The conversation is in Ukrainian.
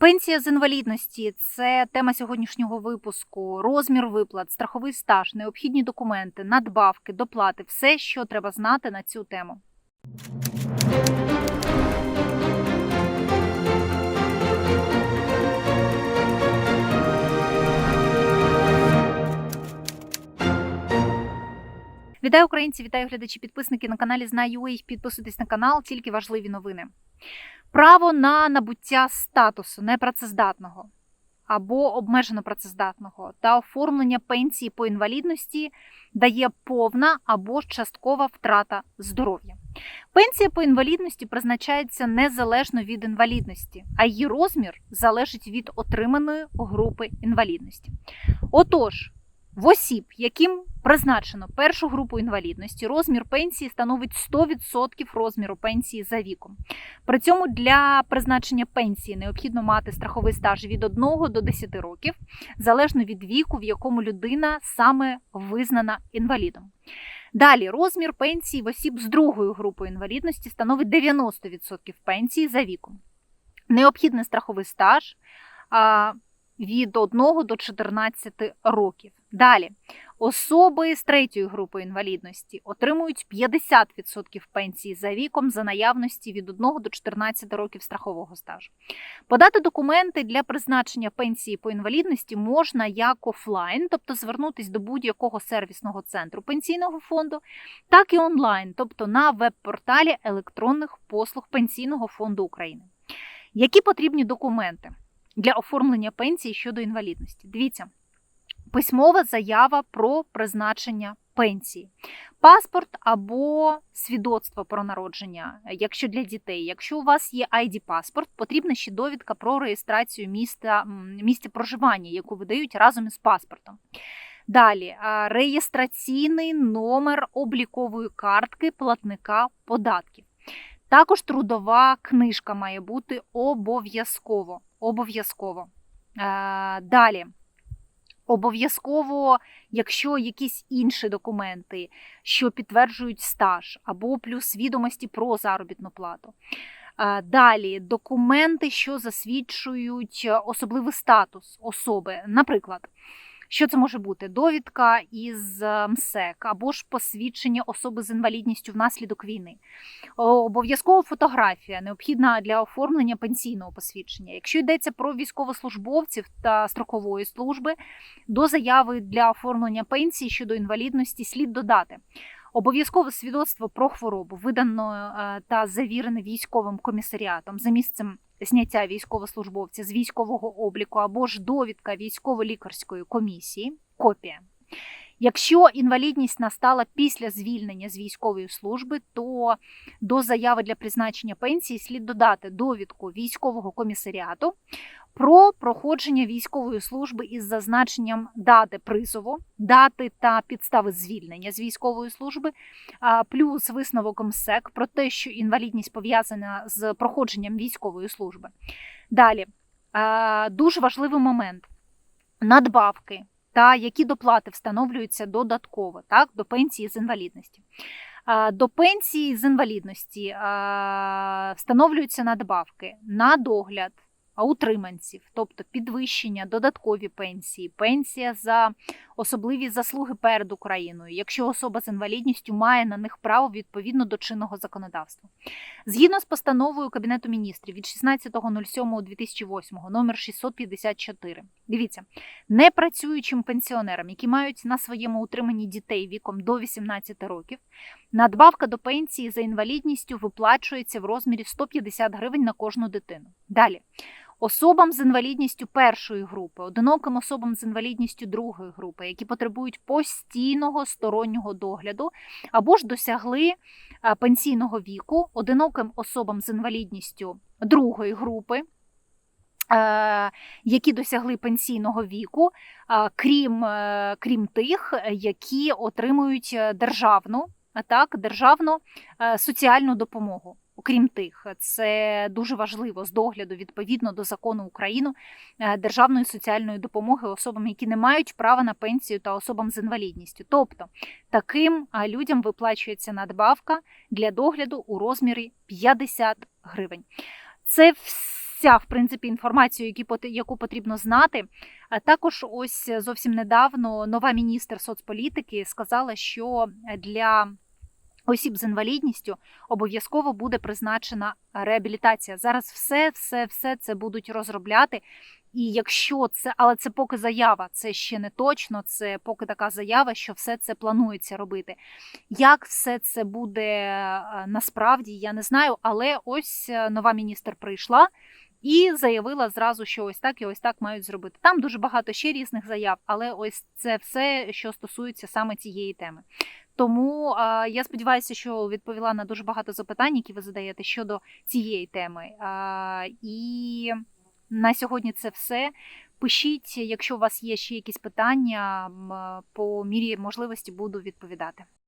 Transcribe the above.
Пенсія з інвалідності це тема сьогоднішнього випуску. Розмір виплат, страховий стаж, необхідні документи, надбавки, доплати все, що треба знати на цю тему. Вітаю українці, вітаю глядачі, підписники на каналі Знаю.ua. Підписуйтесь на канал, тільки важливі новини. Право на набуття статусу непрацездатного або обмежено працездатного та оформлення пенсії по інвалідності дає повна або часткова втрата здоров'я. Пенсія по інвалідності призначається незалежно від інвалідності, а її розмір залежить від отриманої групи інвалідності. Отож, в осіб, яким призначено першу групу інвалідності, розмір пенсії становить 100% розміру пенсії за віком. При цьому для призначення пенсії необхідно мати страховий стаж від 1 до 10 років, залежно від віку, в якому людина саме визнана інвалідом. Далі розмір пенсії в осіб з другою групою інвалідності становить 90% пенсії за віком. Необхідний страховий стаж від 1 до 14 років. Далі особи з третьої групи інвалідності отримують 50% пенсії за віком за наявності від 1 до 14 років страхового стажу. Подати документи для призначення пенсії по інвалідності можна як офлайн, тобто звернутися до будь-якого сервісного центру пенсійного фонду, так і онлайн, тобто на веб-порталі електронних послуг Пенсійного фонду України. Які потрібні документи для оформлення пенсії щодо інвалідності? Дивіться письмова заява про призначення пенсії, паспорт або свідоцтво про народження, якщо для дітей. Якщо у вас є id паспорт потрібна ще довідка про реєстрацію міста, місця проживання, яку видають разом із паспортом. Далі реєстраційний номер облікової картки платника податків. Також трудова книжка має бути обов'язково. Обов'язково. Далі Обов'язково, якщо якісь інші документи, що підтверджують стаж, або плюс відомості про заробітну плату. Далі документи, що засвідчують особливий статус особи. Наприклад, що це може бути? Довідка із МСЕК або ж посвідчення особи з інвалідністю внаслідок війни. Обов'язкова фотографія необхідна для оформлення пенсійного посвідчення. Якщо йдеться про військовослужбовців та строкової служби, до заяви для оформлення пенсії щодо інвалідності слід додати. Обов'язкове свідоцтво про хворобу видано е, та завірене військовим комісаріатом за місцем зняття військовослужбовця з військового обліку або ж довідка військово-лікарської комісії, копія. Якщо інвалідність настала після звільнення з військової служби, то до заяви для призначення пенсії слід додати довідку військового комісаріату про проходження військової служби із зазначенням дати призову, дати та підстави звільнення з військової служби, плюс висновок МСЕК про те, що інвалідність пов'язана з проходженням військової служби. Далі дуже важливий момент надбавки та які доплати встановлюються додатково так, до пенсії з інвалідності. До пенсії з інвалідності встановлюються надбавки на догляд утриманців, тобто підвищення, додаткові пенсії, пенсія за особливі заслуги перед Україною, якщо особа з інвалідністю має на них право відповідно до чинного законодавства. Згідно з постановою Кабінету міністрів від 16.07.2008 номер 654, дивіться, непрацюючим пенсіонерам, які мають на своєму утриманні дітей віком до 18 років, надбавка до пенсії за інвалідністю виплачується в розмірі 150 гривень на кожну дитину. Далі. Особам з інвалідністю першої групи, одиноким особам з інвалідністю другої групи, які потребують постійного стороннього догляду, або ж досягли пенсійного віку, одиноким особам з інвалідністю другої групи. Які досягли пенсійного віку, крім е, крім тих, які отримують державну так, державну е, соціальну допомогу. Окрім тих, це дуже важливо з догляду відповідно до закону України е, державної соціальної допомоги особам, які не мають права на пенсію та особам з інвалідністю. Тобто таким людям виплачується надбавка для догляду у розмірі 50 гривень. Це вся в принципі пот- яку потрібно знати. А також ось зовсім недавно нова міністр соцполітики сказала, що для осіб з інвалідністю обов'язково буде призначена реабілітація. Зараз все, все, все це будуть розробляти. І якщо це, але це поки заява, це ще не точно. Це поки така заява, що все це планується робити. Як все це буде е, насправді, я не знаю. Але ось е, нова міністр прийшла і заявила зразу, що ось так і ось так мають зробити. Там дуже багато ще різних заяв, але ось це все, що стосується саме цієї теми. Тому я сподіваюся, що відповіла на дуже багато запитань, які ви задаєте щодо цієї теми. І на сьогодні це все. Пишіть, якщо у вас є ще якісь питання, по мірі можливості буду відповідати.